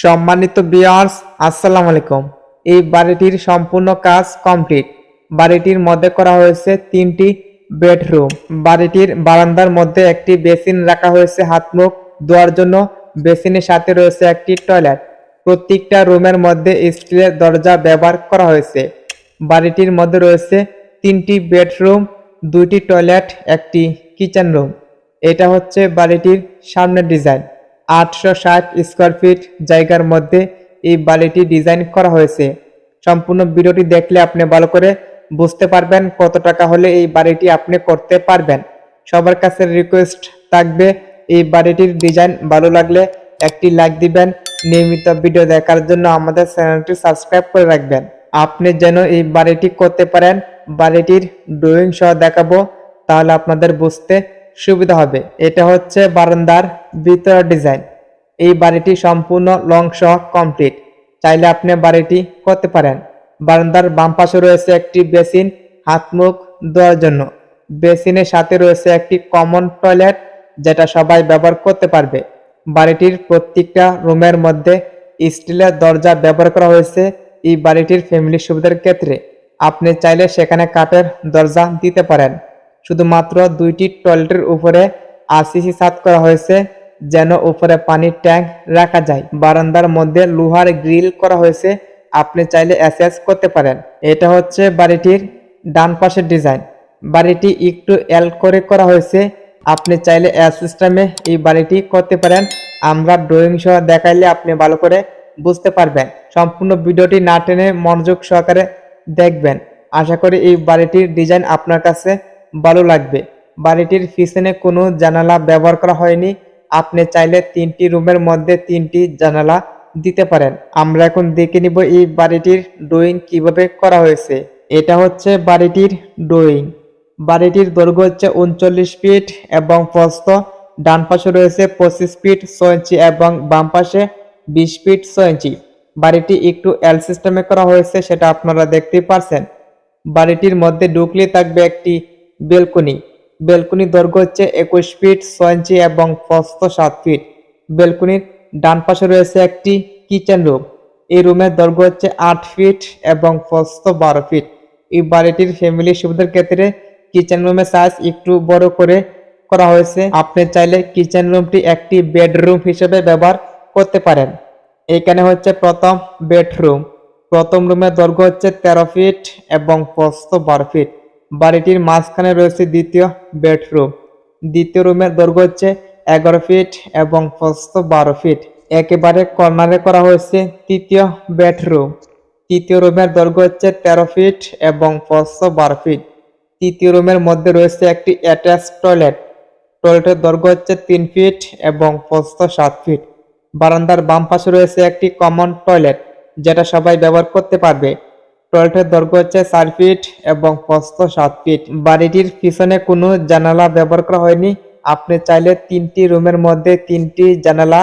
সম্মানিত বিয়ার্স আসসালাম আলাইকুম। এই বাড়িটির সম্পূর্ণ কাজ কমপ্লিট বাড়িটির মধ্যে করা হয়েছে তিনটি বেডরুম বাড়িটির বারান্দার মধ্যে একটি বেসিন রাখা হয়েছে হাত মুখ ধোয়ার জন্য। বেসিনের সাথে রয়েছে একটি টয়লেট প্রত্যেকটা রুমের মধ্যে স্টিলের দরজা ব্যবহার করা হয়েছে। বাড়িটির মধ্যে রয়েছে তিনটি বেডরুম দুইটি টয়লেট একটি কিচেন রুম এটা হচ্ছে বাড়িটির সামনের ডিজাইন আটশো ষাট স্কোয়ার ফিট জায়গার মধ্যে এই বাড়িটি ডিজাইন করা হয়েছে। সম্পূর্ণ ভিডিওটি দেখলে আপনি ভালো করে বুঝতে পারবেন কত টাকা হলে এই বাড়িটি আপনি করতে পারবেন। সবার কাছে রিকোয়েস্ট থাকবে, এই বাড়িটির ডিজাইন ভালো লাগলে একটি লাইক দিবেন। নিয়মিত ভিডিও দেখার জন্য আমাদের চ্যানেলটি সাবস্ক্রাইব করে রাখবেন। আপনি যেন এই বাড়িটি করতে পারেন বাড়িটির ড্রয়িং সহ দেখাবো, তাহলে আপনাদের বুঝতে সুবিধা হবে। এটা হচ্ছে বারান্দার ভিতরের ডিজাইন। এই বাড়িটি সম্পূর্ণ লং সহ কমপ্লিট চাইলে আপনি বাড়িটি করতে পারেন। বারান্দার বাম পাশে রয়েছে একটি বেসিন, হাত মুখ ধোয়ার জন্য। বেসিনের সাথে রয়েছে একটি কমন টয়লেট যেটা সবাই ব্যবহার করতে পারবে। বাড়িটির প্রত্যেকটা রুমের মধ্যে স্টিলের দরজা ব্যবহার করা হয়েছে এই বাড়িটির ফ্যামিলি সুবিধার ক্ষেত্রে। আপনি চাইলে সেখানে কাঠের দরজা দিতে পারেন। শুধুমাত্র দুইটি টয়লেটের উপরে আরসিসি ছাদ করা হয়েছে, যেন উপরে পানির ট্যাঙ্ক রাখা যায়। বারান্দার মধ্যে লোহার গ্রিল করা হয়েছে, আপনি চাইলে অ্যাসেস করতে পারেন। এটা হচ্ছে বাড়িটির ডান পাশের ডিজাইন। বাড়িটি একটু এল করে করা হয়েছে, আপনি চাইলে এল সিস্টেমে এই বাড়িটি করতে পারেন। আমরা ড্রয়িং সহ দেখাইলে আপনি ভালো করে বুঝতে পারবেন। সম্পূর্ণ ভিডিওটি না টেনে মনোযোগ সহকারে দেখবেন। আশা করি এই বাড়িটির ডিজাইন আপনার কাছে ভালো লাগবে। বাড়িটির পিছনে কোনো জানালা ব্যবহার করা হয়নি। আপনি চাইলে তিনটি রুমের মধ্যে তিনটি জানালা দিতে পারেন। আমরা এখন দেখে নিব এই বাড়িটির ড্রয়িং কীভাবে করা হয়েছে। এটা হচ্ছে বাড়িটির ড্রয়িং। বাড়িটির দৈর্ঘ্য হচ্ছে উনচল্লিশ ফিট এবং প্রস্থ ডান পাশে রয়েছে পঁচিশ ফিট ছয় ইঞ্চি এবং বাম পাশে বিশ ফিট ছয় ইঞ্চি। বাড়িটি একটু এল সিস্টেমে করা হয়েছে, সেটা আপনারা দেখতেই পারছেন। বাড়িটির মধ্যে ঢুকলে থাকবে একটি বেলকনি। বেলকনি দৈর্ঘ্য হচ্ছে একুশ ফিট ছয় ইঞ্চি এবং প্রস্থ সাত ফিট। বেলকনির ডান পাশে রয়েছে একটি কিচেন রুম। এই রুমের দৈর্ঘ্য হচ্ছে আট ফিট এবং প্রস্থ বারো ফিট। এই বাড়িটির ফ্যামিলি সুবিধার ক্ষেত্রে কিচেন রুমের সাইজ একটু বড় করে করা হয়েছে। আপনি চাইলে কিচেন রুমটি একটি বেডরুম হিসেবে ব্যবহার করতে পারেন। এখানে হচ্ছে প্রথম বেডরুম। প্রথম রুমের দৈর্ঘ্য হচ্ছে তেরো ফিট এবং প্রস্থ বারো ফিট। বাড়িটির মাঝখানে রয়েছে দ্বিতীয় বেডরুম। দ্বিতীয় রুমের দৈর্ঘ্য হচ্ছে এগারো ফিট এবং প্রস্থ বারো ফিট। একেবারে কর্নারে করা হয়েছে তৃতীয় বেডরুম। তৃতীয় রুমের দৈর্ঘ্য হচ্ছে তেরো ফিট এবং প্রস্থ বারো ফিট। তৃতীয় রুমের মধ্যে রয়েছে একটি অ্যাটাচ টয়লেট। টয়লেটের দৈর্ঘ্য হচ্ছে তিন ফিট এবং প্রস্থ সাত ফিট। বারান্দার বাম পাশে রয়েছে একটি কমন টয়লেট, যেটা সবাই ব্যবহার করতে পারবে। টয়লেটের দৈর্ঘ্য হচ্ছে চার ফিট এবং প্রস্থ সাত ফিট। বাড়িটির পিছনে কোনো জানালা ব্যবহার করা হয়নি। আপনি চাইলে তিনটি রুমের মধ্যে তিনটি জানালা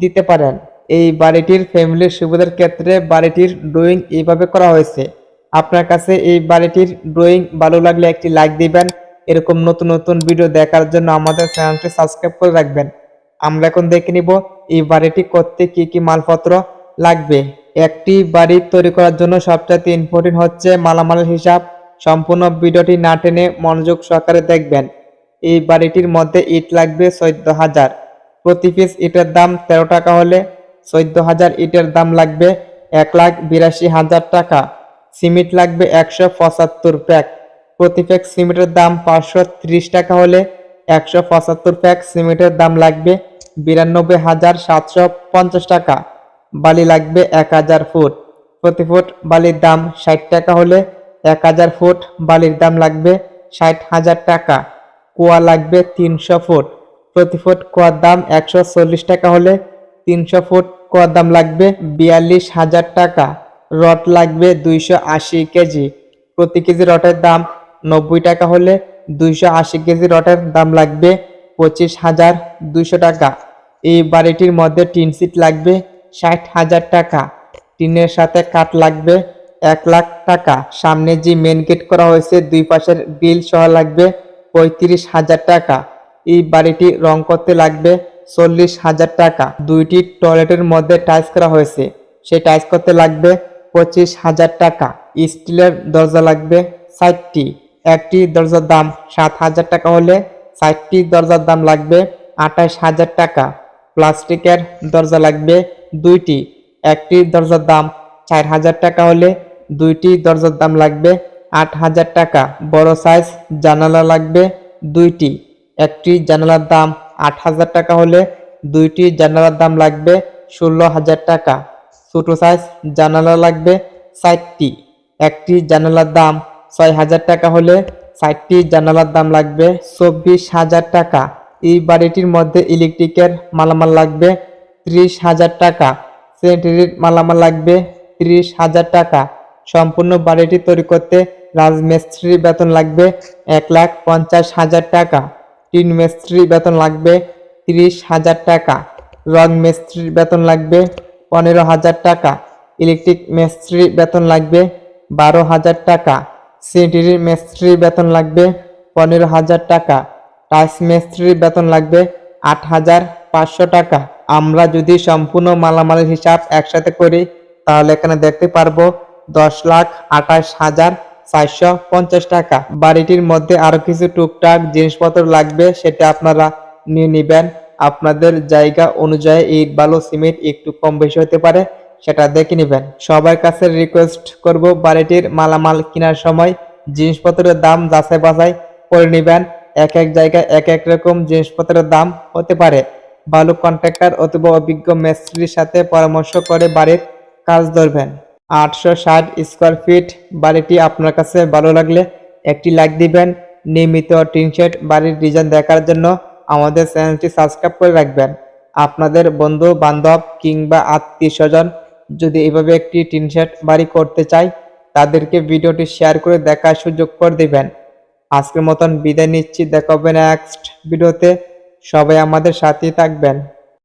দিতে পারেন। এই বাড়িটির ফ্যামিলির সুবিধার ক্ষেত্রে বাড়িটির ড্রয়িং এইভাবে করা হয়েছে। আপনার কাছে এই বাড়িটির ড্রয়িং ভালো লাগলে একটি লাইক দিবেন। এরকম নতুন নতুন ভিডিও দেখার জন্য আমাদের চ্যানেলটি সাবস্ক্রাইব করে রাখবেন। আমরা এখন দেখে নিব এই বাড়িটি করতে কি কি মালপত্র লাগবে। একটি বাড়ি তৈরি করার জন্য সবচেয়ে ইম্পর্টেন্ট হচ্ছে মালামালের হিসাব। সম্পূর্ণ ভিডিওটি না টেনে মনোযোগ সহকারে দেখবেন। এই বাড়িটির মধ্যে ইট লাগবে চোদ্দ হাজার। প্রতি পিস ইটের দাম তেরো টাকা হলে চোদ্দ হাজার ইটের দাম লাগবে এক লাখ বিরাশি হাজার টাকা। সিমেন্ট লাগবে একশো পঁচাত্তর প্যাক। প্রতি প্যাক সিমেন্টের দাম পাঁচশো ত্রিশ টাকা হলে একশো পঁচাত্তর প্যাক সিমেন্টের দাম লাগবে বিরানব্বই হাজার সাতশো পঞ্চাশ টাকা। বালি লাগবে এক হাজার ফুট। প্রতি ফুট বালির দাম ষাট টাকা হলে এক হাজার ফুট বালির দাম লাগবে ষাট হাজার টাকা। কুয়া লাগবে তিনশো ফুট। প্রতি ফুট কুয়ার দাম একশো চল্লিশ টাকা হলে তিনশো ফুট কুয়ার দাম লাগবে বিয়াল্লিশ হাজার টাকা। রড লাগবে দুইশো আশি কেজি। প্রতি কেজি রটের দাম নব্বই টাকা হলে দুইশো আশি কেজি রটের দাম লাগবে পঁচিশ হাজার দুইশো টাকা। এই বাড়িটির মধ্যে টিন সিট লাগবে ষাট হাজার টাকা। টিনের সাথে কাঠ লাগবে এক লাখ টাকা। সামনে যে মেন গেট করা হয়েছে, দুই পাশের বিল সহ লাগবে পঁয়ত্রিশ হাজার টাকা। এই বাড়িটি রং করতে লাগবে চল্লিশ হাজার টাকা। দুইটি টয়লেটের মধ্যে টাইস করা হয়েছে সেই টাইস করতে লাগবে পঁচিশ হাজার টাকা। স্টিলের দরজা লাগবে ষাটটি। একটি দরজার দাম সাত হাজার টাকা হলে ষাটটি দরজার দাম লাগবে আঠাশ হাজার টাকা। প্লাস্টিকের দরজা লাগবে দুইটি। একটি দরজার দাম চার হাজার টাকা হলে দুইটি দরজার দাম লাগবে আট হাজার টাকা। বড় সাইজ জানালা লাগবে দুইটি। একটি জানালার দাম আট হাজার টাকা হলে দুইটি জানালার দাম লাগবে ষোলো হাজার টাকা। ছোটো সাইজ জানালা লাগবে ষাটটি একটি জানালার দাম ছয় হাজার টাকা হলে ষাটটি জানালার দাম লাগবে চব্বিশ হাজার টাকা। এই বাড়িটির মধ্যে ইলেকট্রিকের মালামাল লাগবে ত্রিশ হাজার টাকা। স্যানিটারির মালামাল লাগবে ত্রিশ হাজার টাকা। সম্পূর্ণ বাড়িটি তৈরি করতে রাজমিস্ত্রি বেতন লাগবে এক লাখ পঞ্চাশ হাজার টাকা। টিন মিস্ত্রি বেতন লাগবে তিরিশ হাজার টাকা। রং মিস্ত্রির বেতন লাগবে পনেরো হাজার টাকা। ইলেকট্রিক মিস্ত্রি বেতন লাগবে বারো হাজার টাকা। সিটির মিস্ত্রি বেতন লাগবে পনেরো হাজার টাকা। টাইস মিস্ত্রির বেতন লাগবে আট হাজার পাঁচশো টাকা। আমরা যদি সম্পূর্ণ মালামালের হিসাব একসাথে করি, তাহলে এখানে দেখতে পারব দশ লাখ আঠাশ হাজার চারশো পঞ্চাশ টাকা। বাড়িটির মধ্যে আরও কিছু টুকটাক জিনিসপত্র লাগবে, সেটা আপনারা নিয়ে নিবেন। আপনাদের জায়গা অনুযায়ী ইট, বালু, সিমেন্ট একটু কম বেশি হতে পারে, সেটা দেখে নেবেন। সবার কাছে রিকোয়েস্ট করব বাড়িটির মালামাল কেনার সময় জিনিসপত্রের দাম যাচাই বাছাই করে নেবেন। এক এক জায়গায় এক এক রকম জিনিসপত্রের দাম হতে পারে। বালু কন্ট্রাক্টর অথবা অভিজ্ঞ মিস্ত্রির সাথে পরামর্শ করে বাড়ির কাজ ধরবেন। আটশো ষাট স্কোয়ার ফিট বাড়িটি আপনার কাছে ভালো লাগলে একটি লাইক দিবেন। নিয়মিত টিন শেড বাড়ির ডিজাইন দেখার জন্য আমাদের চ্যানেলটি সাবস্ক্রাইব করে রাখবেন। আপনাদের বন্ধু বান্ধব কিংবা আত্মীয় স্বজন যদি এভাবে একটি টিন শেড বাড়ি করতে চায়, তাদেরকে ভিডিওটি শেয়ার করে দেখার সুযোগ করে দিবেন। আজকের মতন বিদায় নিচ্ছি। দেখাবেন নেক্সট ভিডিওতে সবাই আমাদের সাথেই থাকবেন।